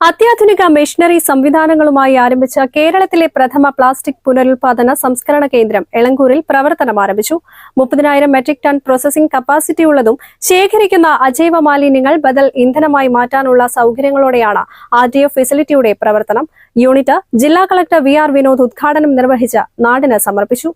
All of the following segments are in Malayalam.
അത്യാധുനിക മെഷീനറി സംവിധാനങ്ങളുമായി ആരംഭിച്ച കേരളത്തിലെ പ്രഥമ പ്ലാസ്റ്റിക് പുനരുൽപാദന സംസ്കരണ കേന്ദ്രം എളങ്കൂരിൽ പ്രവർത്തനം ആരംഭിച്ചു മുപ്പതിനായിരം മെട്രിക് ടൺ പ്രോസസിംഗ് കപ്പാസിറ്റിയുള്ളതും ശേഖരിക്കുന്ന അജൈവ മാലിന്യങ്ങൾ ബദൽ ഇന്ധനമായി മാറ്റാനുള്ള സൗകര്യങ്ങളോടെയാണ് ആർ ഡി എഫ് ഫെസിലിറ്റിയുടെ പ്രവർത്തനം യൂണിറ്റ് ജില്ലാ കളക്ടർ വി ആർ വിനോദ് ഉദ്ഘാടനം നിർവഹിച്ച് നാടിന് സമർപ്പിച്ചു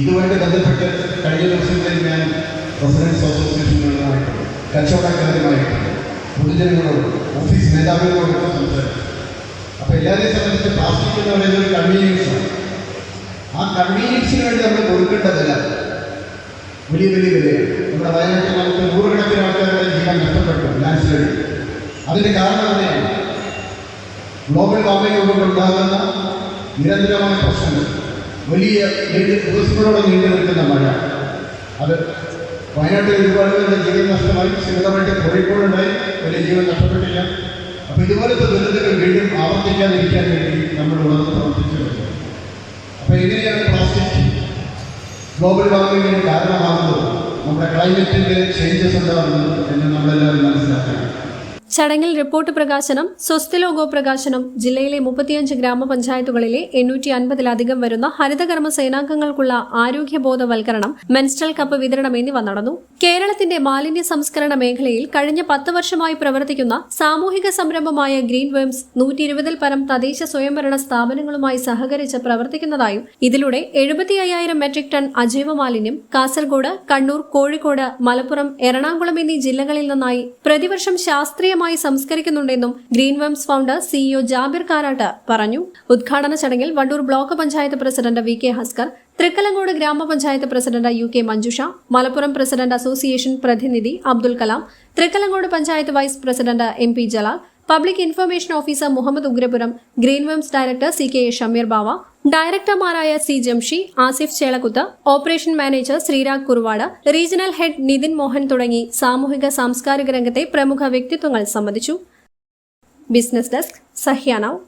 ഇതുമായിട്ട് ബന്ധപ്പെട്ട് കഴിഞ്ഞ ദിവസങ്ങളിൽ ഞാൻ റെസിഡൻസ് അസോസിയേഷനുകളുമായിട്ട് കച്ചവടക്കാരുമായിട്ട് പൊതുജനങ്ങളോട് ഓഫീസ് മേധാവികളോട് സംസാരിച്ചു. അപ്പോൾ എല്ലാവരെയും സംബന്ധിച്ച് പ്ലാസ്റ്റിക് എന്ന് പറയുന്നത് ഒരു കൺവീനിയൻസാണ് ആ കൺവീനിയൻസിന് വേണ്ടി നമ്മൾ കൊടുക്കേണ്ടതല്ല വില വലിയ വലിയ വിലയാണ്. നമ്മുടെ വയനാട്ടിൽ നമുക്ക് നൂറുകണക്കിന് ആൾക്കാരുടെ ജീവൻ നഷ്ടപ്പെട്ടു ലാൻഡ് സ്ലൈഡ് അതിന്റെ കാരണം തന്നെയാണ് ഗ്ലോബൽ വാർമിംഗ് കൊണ്ടുണ്ടാകുന്ന നിരന്തരമായ പ്രശ്നങ്ങൾ. വലിയ ദിവസങ്ങളോടെ നീണ്ടു നിൽക്കുന്ന മഴ. അത് വയനാട്ടിൽ ഒരുപാട് പേരുടെ ജീവൻ നഷ്ടമായി. സിമിതമായിട്ട് കോഴിക്കോടുണ്ടായി. വലിയ ജീവൻ നഷ്ടപ്പെട്ടില്ല. അപ്പോൾ ഇതുപോലത്തെ ദുരന്തങ്ങൾ വീണ്ടും ആവർത്തിക്കാതിരിക്കാൻ വേണ്ടി നമ്മൾ ഉള്ളത് പ്രവർത്തിച്ചു വരുന്നു അപ്പോൾ എങ്ങനെയാണ് പ്ലാസ്റ്റിക്? ഗ്ലോബൽ വാർമിങ്ങിന് നമ്മുടെ ക്ലൈമറ്റിന്റെ ചേഞ്ചസ് ഉണ്ടാകുന്നത് എന്ന് നമ്മളെല്ലാവരും മനസ്സിലാക്കണം. ചടങ്ങിൽ റിപ്പോർട്ട് പ്രകാശനം സ്വസ്ഥ ലോഗോ പ്രകാശനം ജില്ലയിലെ മുപ്പത്തിയഞ്ച് ഗ്രാമപഞ്ചായത്തുകളിലെ എണ്ണൂറ്റി അൻപതിലധികം വരുന്ന ഹരിതകർമ്മ സേനാംഗങ്ങൾക്കുള്ള ആരോഗ്യബോധവൽക്കരണം മെൻസ്ട്രൽ കപ്പ് വിതരണം എന്നിവ നടന്നു. കേരളത്തിന്റെ മാലിന്യ സംസ്കരണ മേഖലയിൽ കഴിഞ്ഞ പത്ത് വർഷമായി പ്രവർത്തിക്കുന്ന സാമൂഹിക സംരംഭമായ ഗ്രീൻ വേംസ് നൂറ്റി ഇരുപതിൽ പരം തദ്ദേശ സ്വയംഭരണ സ്ഥാപനങ്ങളുമായി സഹകരിച്ച് പ്രവർത്തിക്കുന്നതായും ഇതിലൂടെ എഴുപത്തി അയ്യായിരം മെട്രിക് ടൺ അജൈവ മാലിന്യം കാസർഗോഡ് കണ്ണൂർ കോഴിക്കോട് മലപ്പുറം എറണാകുളം എന്നീ ജില്ലകളിൽ നിന്നായി പ്രതിവർഷം ശാസ്ത്രീയമായി സംസ്കരിക്കുന്നുണ്ടെന്നും green വെംസ് founder CEO Jabir Karat പറഞ്ഞു. ഉദ്ഘാടന ചടങ്ങിൽ Wandoor block panchayat president V K Haskar Thrikkalangode ഗ്രാമപഞ്ചായത്ത് president U K Manjusha Malappuram president association പ്രതിനിധി Abdul Kalam Thrikkalangode panchayat vice president M P Jalal public information officer Muhammad Ugrapuram Green Worms director C K Shameer Bava ഡയറക്ടർമാരായ C Jamshi Asif Chelakuth operation manager Sreerag Kuruvad regional head Nithin Mohan തുടങ്ങി സാമൂഹിക സാംസ്കാരിക രംഗത്തെ പ്രമുഖ വ്യക്തിത്വങ്ങൾ സംബന്ധിച്ചു. Business desk സഹ്യാനാവ്